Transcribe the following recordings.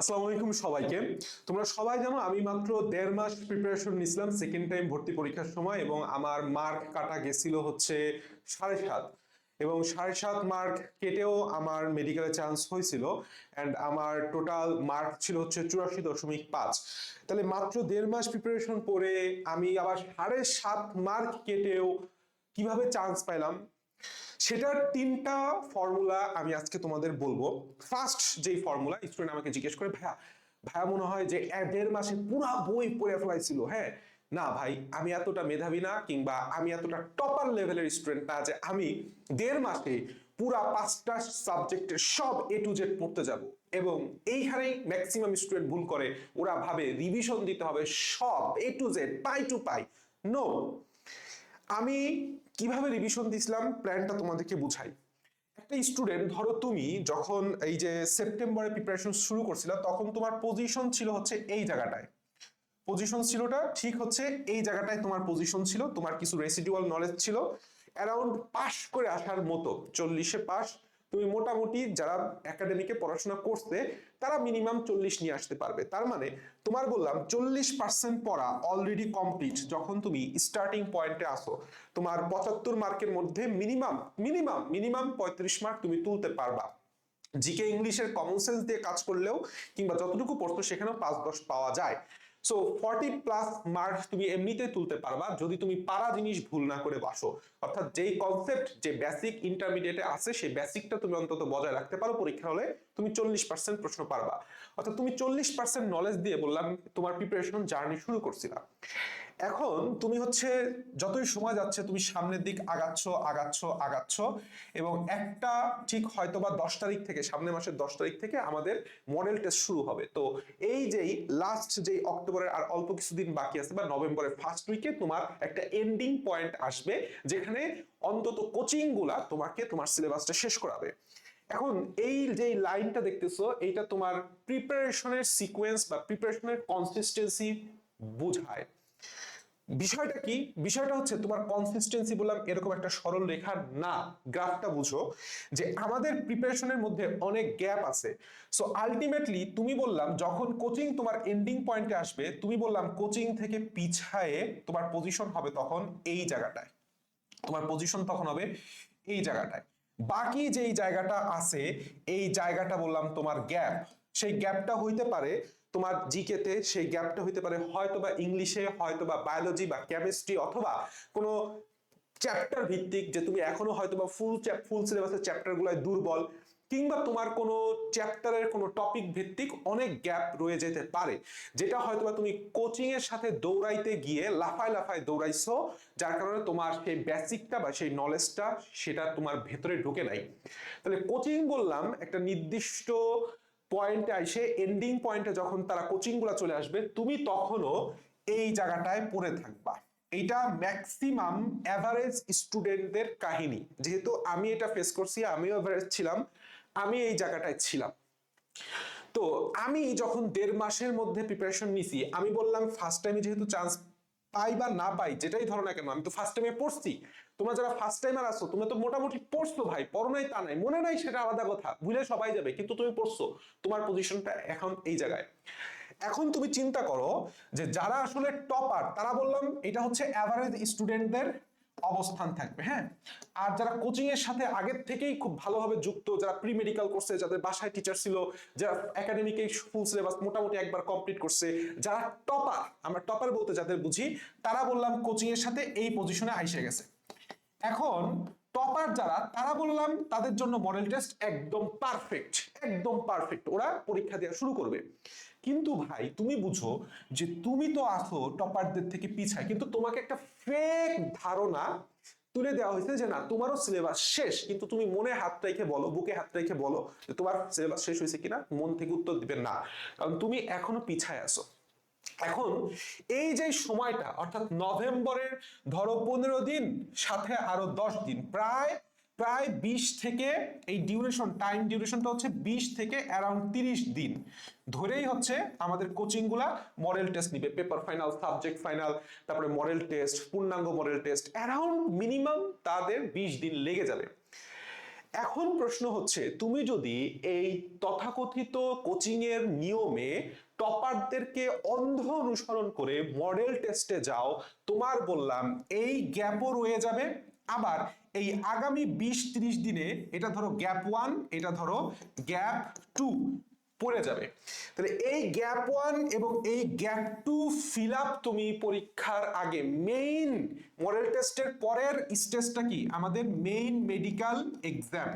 আসসালামু আলাইকুম সবাইকে। তোমরা সবাই জানো আমি মাত্র দেড় মাস প্রিপারেশন নিছিলাম সেকেন্ড টাইম ভর্তি পরীক্ষার সময় এবং আমার মার্ক কাটা গেছিল হচ্ছে সাড়ে সাত। এবং সাড়ে সাত মার্ক কেটেও আমার মেডিকেলে চান্স হয়েছিল অ্যান্ড আমার টোটাল মার্ক ছিল হচ্ছে চুরাশি দশমিক পাঁচ। তাহলে মাত্র দেড় মাস প্রিপারেশন পরে আমি আবার সাড়ে সাত মার্ক কেটেও কীভাবে চান্স পাইলাম? সেটার তিনটা ফর্মুলা আমি আজকে তোমাদের বলব। ফার্স্ট যেই ফর্মুলা স্টুডেন্ট আমাকে জিজ্ঞেস করে, ভাইয়া ভাইয়া মনে হয় যে দেড় মাসে পুরা বই পড়ে ফেলাইছিল হ্যাঁ? না ভাই, আমি এতটা মেধাবী না কিংবা আমি এতটা টপার লেভেলের স্টুডেন্ট না যে আমি দেড় মাসে পুরা পাঁচটা সাবজেক্টের সব এ টু জেড পড়তে যাব। এবং এইখানেই ম্যাক্সিমাম স্টুডেন্ট ভুল করে, ওরা ভাবে রিভিশন দিতে হবে সব এ টু জেড পাই টু পাই। নো আমি কীভাবে রিভিশন দিছিলাম? প্ল্যানটা তোমাদেরকে বুঝাই। একটা স্টুডেন্ট ধরো তুমি যখন এই যে সেপ্টেম্বরে প্রিপারেশন শুরু করছিল, তখন তোমার পজিশন ছিল হচ্ছে এই জায়গাটায়। পজিশন ছিলটা ঠিক হচ্ছে এই জায়গাটায় তোমার পজিশন ছিল, তোমার কিছু রেসিডুয়াল নলেজ ছিল। অ্যারাউন্ড পাস করে আসার মতো, চল্লিশে পাস তুমি মোটামুটি যারা একাডেমিকে পড়াশোনা করছে, তারা মিনিমাম চল্লিশ নিয়ে আসতে পারবে। তার মানে তোমার বললাম চল্লিশ পার্সেন্ট পড়া অলরেডি কমপ্লিট যখন তুমি স্টার্টিং পয়েন্টে আসো। তোমার পঁচাত্তর মার্কের মধ্যে মিনিমাম মিনিমাম মিনিমাম পঁয়ত্রিশ মার্ক তুমি তুলতে পারবা। জিকে ইংলিশের কমন সেন্স দিয়ে কাজ করলেও কিংবা যতটুকু পড়তো সেখানেও পাঁচ দশ পাওয়া যায়। সো ফর্টি প্লাস মার্কস তুমি এমনিতে তুলতে পারবা যদি তুমি পারা জিনিস ভুল না করে বাসো। অর্থাৎ যেই কনসেপ্ট যে বেসিক ইন্টারমিডিয়েটে আছে, সেই বেসিকটা তুমি অন্তত বজায় রাখতে পারো। পরীক্ষা হলে তুমি চল্লিশ পার্সেন্ট প্রশ্ন পারবা। অর্থাৎ তুমি চল্লিশ পার্সেন্ট নলেজ দিয়ে বললাম তোমার প্রিপারেশন জার্নি শুরু করছিলা এখন তুমি হচ্ছে যতই সময় যাচ্ছে, তুমি সামনের দিক আগাচ্ছ আগাচ্ছ আগাচ্ছ এবং একটা ঠিক হয়তো বা দশ তারিখ থেকে, সামনের মাসের দশ তারিখ থেকে আমাদের মডেল টেস্ট শুরু হবে। তো এই যেই লাস্ট যেই অক্টোবরের আর অল্প কিছুদিন বাকি আছে বা নভেম্বরের ফার্স্ট উইকে তোমার একটা এন্ডিং পয়েন্ট আসবে, যেখানে অন্তত কোচিংগুলা তোমাকে তোমার সিলেবাসটা শেষ করাবে। এখন এই যে লাইনটা দেখতেছো, এইটা তোমার প্রিপারেশনের সিকোয়েন্স বা প্রিপারেশনের কনসিস্টেন্সি বোঝায়। বিষয়টা কি? বিষয়টা হচ্ছে তোমার কনসিস্টেন্সি বললাম, এরকম একটা সরল রেখা না। গ্রাফটা বুঝো যে আমাদের প্রিপারেশনের মধ্যে অনেক গ্যাপ আছে। সো আলটিমেটলি তুমি বললাম, যখন কোচিং তোমার এন্ডিং পয়েন্টে আসবে, তুমি বললাম কোচিং থেকে পিছায়ে তোমার পজিশন হবে তখন এই জায়গাটায়। তোমার পজিশন তখন হবে এই জায়গাটায়। বাকি যেই জায়গাটা আছে, এই জায়গাটা বললাম তোমার গ্যাপ সেই গ্যাপটা হইতে পারে তোমার জিকেতে সেই গ্যাপটা হইতে পারে। হয়তো বা ইংলিশে হয়তো বা বায়োলজি বা কেমিস্ট্রি অথবা কোনো চ্যাপ্টার ভিত্তিক যে তুমি এখনও হয়তো বা ফুল ফুল সিলেবাসের চ্যাপ্টার গুলাই দুর্বল, কিংবা তোমার কোনো চ্যাপ্টারের কোনো টপিক ভিত্তিক অনেক গ্যাপ রয়ে যেতে পারে, যেটা হয়তো বা তুমি কোচিং এর সাথে দৌড়াইতে গিয়ে লাফায় লাফায় দৌড়াইছো, যার কারণে তোমার সেই বেসিকটা বা সেই নলেজটা সেটা তোমার ভেতরে ঢুকে নাই। তাহলে কোচিং বললাম একটা নির্দিষ্ট পয়েন্টে আইসে এন্ডিং পয়েন্টে যখন তারা কোচিংগুলা চলে আসবে, তুমি তখনও এই জায়গাটায় পড়ে থাকবা। এইটা ম্যাক্সিমাম অ্যাভারেজ স্টুডেন্টদের কাহিনী। যেহেতু আমি এটা ফেস করছি, আমিও অ্যাভারেজ ছিলাম, আমি এই জায়গাটায় ছিলাম। তো আমি যখন দেড় মাসের মধ্যে প্রিপারেশন নিছি, আমি বললাম ফার্স্ট টাইমে যেহেতু চান্স পাই বা না পাই, যেটাই ধরো না কেন, আমি তো ফার্স্ট টাইমে পড়ছি। তোমরা যারা ফার্স্ট টাইমার আসো তুমি তো মোটামুটি পড়ছো ভাই, পড়ো নাই তা নাই, মনে নাই সেটা আলাদা কথা, ভুলে সবাই যাবে, কিন্তু তুমি পড়ছো, তোমার পজিশনটা এখন এই জায়গায়। এখন তুমি চিন্তা করো যে যারা আসলে টপার তারা বললাম এটা হচ্ছে অ্যাভারেজ স্টুডেন্টদের অবস্থান থাকবে হ্যাঁ? আর যারা কোচিং এর সাথে আগের থেকেই খুব ভালোভাবে যুক্ত, যারা প্রি মেডিকেল করছে যাদের বাসায় টিচার ছিল, যারা একাডেমিকে ফুল সিলেবাস মোটামুটি একবার কমপ্লিট করছে, যারা টপার আমরা টপার বলতে যাদের বুঝি, তারা বললাম কোচিং এর সাথে এই পজিশনে আইসে গেছে। এখন টপার যারা, তারা বললাম তাদের জন্য মডেল টেস্ট একদম পারফেক্ট একদম পারফেক্ট ওরা পরীক্ষা দেওয়া শুরু করবে। কিন্তু ভাই, তুমি বুঝো যে তুমি তো আসো টপারদের থেকে পিছায়, কিন্তু তোমাকে একটা ফেক ধারণা তুলে দেওয়া হয়েছে যে না, তোমারও সিলেবাস শেষ। কিন্তু তুমি মনে হাত রেখে বলো, বুকে হাত রেখে বলো যে তোমার সিলেবাস শেষ হয়েছে কিনা, মন থেকে উত্তর দিবে না। কারণ তুমি এখনও পিছায় আসো এখন এই যে সময়টা, অর্থাৎ নভেম্বরের ধরো পনেরো দিন, সাথে আরও দশ দিন, প্রায় প্রায় বিশ থেকে এই ডিউরেশন টাইম ডিউরেশনটা হচ্ছে বিশ থেকে অ্যারাউন্ড তিরিশ দিন। ধরেই হচ্ছে আমাদের কোচিংগুলা মডেল টেস্ট নিবে পেপার ফাইনাল সাবজেক্ট ফাইনাল তারপরে মডেল টেস্ট পূর্ণাঙ্গ মডেল টেস্ট অ্যারাউন্ড মিনিমাম তাদের বিশ দিন লেগে যাবে। এখন প্রশ্ন হচ্ছে, তুমি যদি এই তথাকথিত কোচিং এর নিয়মে টপারদেরকে অন্ধ অনুসরণ করে মডেল টেস্টে যাও। তোমার বললাম, এই গ্যাপও রয়ে যাবে। আবার এই আগামী বিশ ত্রিশ দিনে, এটা ধরো গ্যাপ ওয়ান এটা ধরো গ্যাপ টু পড়ে যাবে। তাহলে এই গ্যাপ ওয়ান এবং এই গ্যাপ টু ফিল আপ তুমি পরীক্ষার আগে মেইন মডেল টেস্টের পরের স্টেজটা কি? আমাদের মেইন মেডিকেল এক্সাম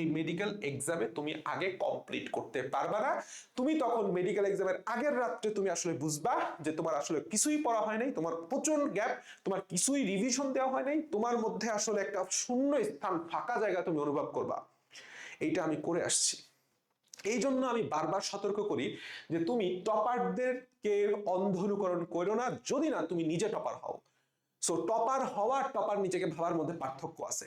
এই মেডিকেল এক্সামে তুমি আগে কমপ্লিট করতে পারবা না। তুমি তখন মেডিকেল এক্সামের আগের রাত্রে তুমি আসলে বুঝবা যে তোমার আসলে কিছুই পড়া হয় নাই, তোমার প্রচণ্ড গ্যাপ তোমার কিছুই রিভিশন দেওয়া হয় নাই, তোমার মধ্যে আসলে একটা শূন্য স্থান ফাঁকা জায়গা তুমি অনুভব করবা। এইটা আমি করে আসছি। এই জন্য আমি বারবার সতর্ক করি যে তুমি টপারদেরকে অন্ধ অনুকরণ করো না, যদি না তুমি নিজে টপার হও। সো টপার হওয়া, টপার নিজেকে ভাবার মধ্যে পার্থক্য আছে।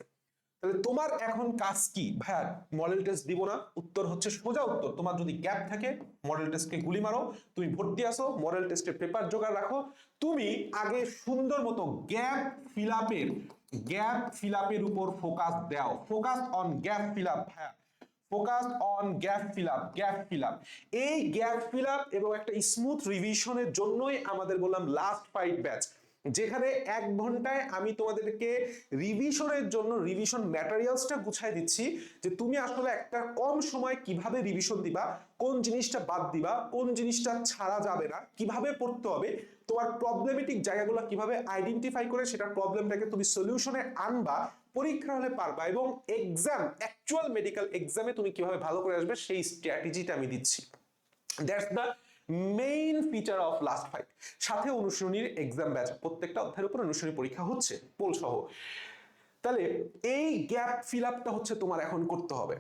তাহলে তোমার এখন কাজ কি? ভাইয়া মডেল টেস্ট দিব না, উত্তর হচ্ছে সোজা উত্তর। তোমার যদি গ্যাপ থাকে মডেল টেস্টকে গুলি মারো, তুমি ভর্তি আসো মডেল টেস্টের পেপার জোগাড় রাখো। তুমি আগে সুন্দর মতো গ্যাপ ফিল আপের গ্যাপ ফিল আপের উপর ফোকাস দাও। Focus on gap fill up ভাইয়া। Focus on gap fill up gap fill up এই গ্যাপ ফিল আপ এবং একটা স্মুথ রিভিশনের জন্যই আমাদের বললাম লাস্ট ফাইট ব্যাচ যেখানে এক ঘন্টায় আমি তোমাদেরকে রিভিশনের জন্য রিভিশন ম্যাটেরিয়ালসটা গুছাই দিচ্ছি যে তুমি আসলে একটা কম সময় কীভাবে রিভিশন দিবা, কোন জিনিসটা বাদ দিবা, কোন জিনিসটা ছাড়া যাবে না, কীভাবে পড়তে হবে তোমার প্রবলেমেটিক জায়গাগুলো কীভাবে আইডেন্টিফাই করে সেটা প্রবলেমটাকে তুমি সলিউশনে আনবা, পরীক্ষা হলে পারবা এবং এক্সাম অ্যাকচুয়াল মেডিকেল এক্সামে তুমি কীভাবে ভালো করে আসবে সেই স্ট্র্যাটেজিটা আমি দিচ্ছি। That's the main feature of last fight সাথে অনুশীলনীর এক্সাম ব্যাচ প্রত্যেকটা অধ্যায়ের উপর অনুশীলনী পরীক্ষা হচ্ছে পোল সহ তাহলে এই গ্যাপ ফিল আপটা হচ্ছে তোমার এখন করতে হবে।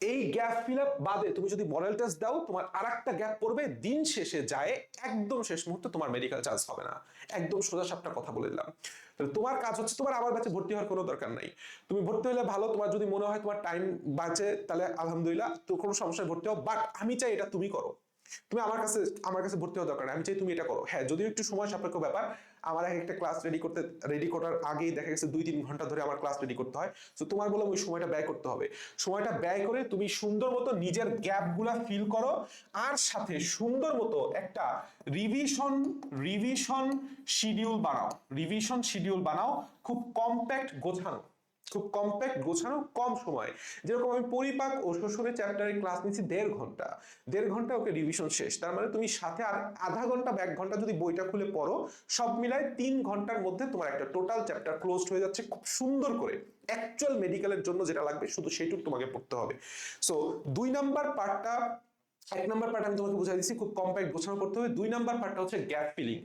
এই গ্যাপ ফিল আপ বাদে তুমি যদি মডেল টেস্ট দাও, তোমার আর একটা গ্যাপ পড়বে, দিন শেষে যায়, একদম শেষ মুহূর্তে তোমার মেডিকেল চান্স হবে না। একদম সোজা সাপটা কথা বলে দিলাম। তাহলে তোমার কাজ হচ্ছে তোমার আবার ব্যাচে ভর্তি হওয়ার কোনো দরকার নাই। তুমি ভর্তি হলে ভালো, তোমার যদি মনে হয় তোমার টাইম বাঁচে, তাহলে আলহামদুলিল্লাহ, তো কোনো সমস্যায় ভর্তি হও বাট আমি চাই এটা তুমি করো। তুমি আমার কাছে আমার কাছে ভর্তি হওয়া দরকার আমি চাই তুমি এটা করো। হ্যাঁ যদিও একটু সময় সাপেক্ষ ব্যাপার, আমার এক একটা ক্লাস রেডি করতে রেডি করার আগেই দেখা গেছে দুই তিন ঘণ্টা ধরে আমার ক্লাস রেডি করতে হয়। তো তোমার বললাম ওই সময়টা ব্যয় করতে হবে। সময়টা ব্যয় করে তুমি সুন্দর মতো নিজের গ্যাপগুলা ফিল করো আর সাথে সুন্দর মতো একটা রিভিশন রিভিশন শিডিউল বানাও। রিভিশন শিডিউল বানাও, খুব কম্প্যাক্ট গোছানো। খুব কম্প্যাক্ট গোছানো কম সময়। যেরকম আমি পরিপাক ও শ্বশুরের চ্যাপ্টারে ক্লাস নিচ্ছি দেড় ঘণ্টা। দেড় ঘণ্টা ওকে রিভিশন শেষ। তার মানে তুমি সাথে আর আধা ঘণ্টা বা এক ঘণ্টা যদি বইটা খুলে পড়ো, সব মিলায় তিন ঘণ্টার মধ্যে তোমার একটা টোটাল চ্যাপ্টার ক্লোজড হয়ে যাচ্ছে খুব সুন্দর করে। অ্যাকচুয়াল মেডিকেলের জন্য যেটা লাগবে, শুধু সেইটুকু তোমাকে পড়তে হবে। সো দুই নাম্বার পার্টটা এক নাম্বার পার্ট আমি তোমাকে বুঝাই দিচ্ছি, খুব কম্প্যাক্ট গোছানো করতে হবে। দুই নাম্বার পার্টটা হচ্ছে গ্যাপ ফিলিং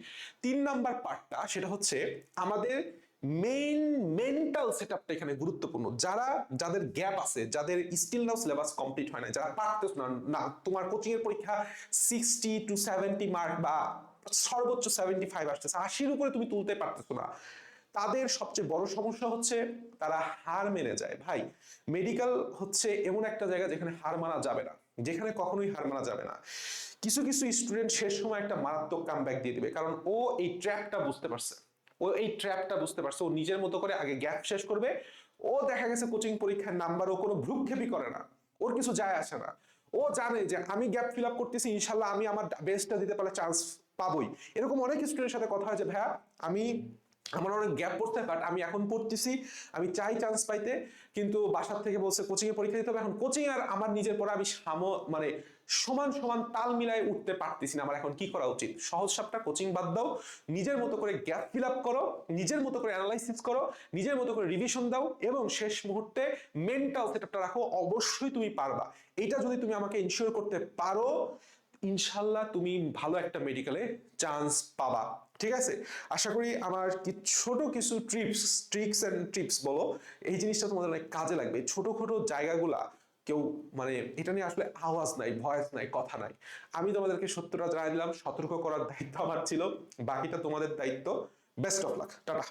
তিন নাম্বার পার্টটা সেটা হচ্ছে আমাদের মেইন মেন্টাল সেটআপটা এখানে গুরুত্বপূর্ণ। যারা, যাদের গ্যাপ আছে, যাদের স্টিল নাও সিলেবাস কমপ্লিট হয় না যারা পারতেছ না না, তোমার কোচিং এর পরীক্ষা সিক্সটি টু সেভেন্টি মার্ক বা সর্বোচ্চ সেভেন্টি ফাইভ আসতেছে, আশির উপরে তুমি তুলতে পারতেছো না। তাদের সবচেয়ে বড় সমস্যা হচ্ছে, তারা হার মেনে যায়। ভাই মেডিকেল হচ্ছে এমন একটা জায়গা যেখানে হার মানা যাবে না, যেখানে কখনোই হার মানা যাবে না। কিছু কিছু স্টুডেন্ট শেষ সময় একটা মারাত্মক কাম দিয়ে দিবে, কারণ ও এই ট্র্যাপটা বুঝতে পারছে। ও এই ট্র্যাপটা বুঝতে পারছে। ও নিজের মতো করে আগে গ্যাপ শেষ করবে। ও দেখা গেছে কোচিং পরীক্ষার নাম্বার ও কোনো ভ্রুক্ষেপই করে না। ওর কিছু যায় আসে না। ও জানে যে আমি গ্যাপ ফিল আপ করতেছি, ইনশাল্লাহ আমি আমার বেস্টটা দিতে পারলে চান্স পাবোই। এরকম অনেক স্টুডেন্টের সাথে কথা হয় যে, ভাইয়া, আমি আমার অনেক গ্যাপ পড়তে বাট আমি এখন পড়তেছি, আমি চাই চান্স পাইতে, কিন্তু বাসার থেকে বলছে কোচিং এ পরীক্ষা দিতে হবে। এখন কোচিং আর আমার নিজের পড়া আমি সাম মানে সমান সমান তাল মিলায় উঠতে পারতেছি না আমার এখন কি করা উচিত? সহজ সাপটা কোচিং বাদ দাও, নিজের মতো করে গ্যাপ ফিল আপ করো, নিজের মতো করে অ্যানালাইসিস করো, নিজের মতো করে রিভিশন দাও, এবং শেষ মুহূর্তে মেন্টাল সেটআপটা রাখো, অবশ্যই তুমি পারবা। এটা যদি তুমি আমাকে ইনশিওর করতে পারো, ইনশাল্লাহ তুমি ভালো একটা মেডিকেলে চান্স পাবা। ঠিক আছে? আশা করি আমার ছোট কিছু ট্রিপস ট্রিক্স অ্যান্ড টিপস বলো, এই জিনিসটা তোমাদের অনেক কাজে লাগবে। ছোট ছোট জায়গাগুলা কেউ মানে এটা নিয়ে আসলে আওয়াজ নাই, ভয়েস নাই, কথা নাই। আমি তোমাদেরকে সত্যটা জানাই দিলাম, সতর্ক করার দায়িত্ব আমার ছিল, বাকিটা তোমাদের দায়িত্ব। Best of luck tata.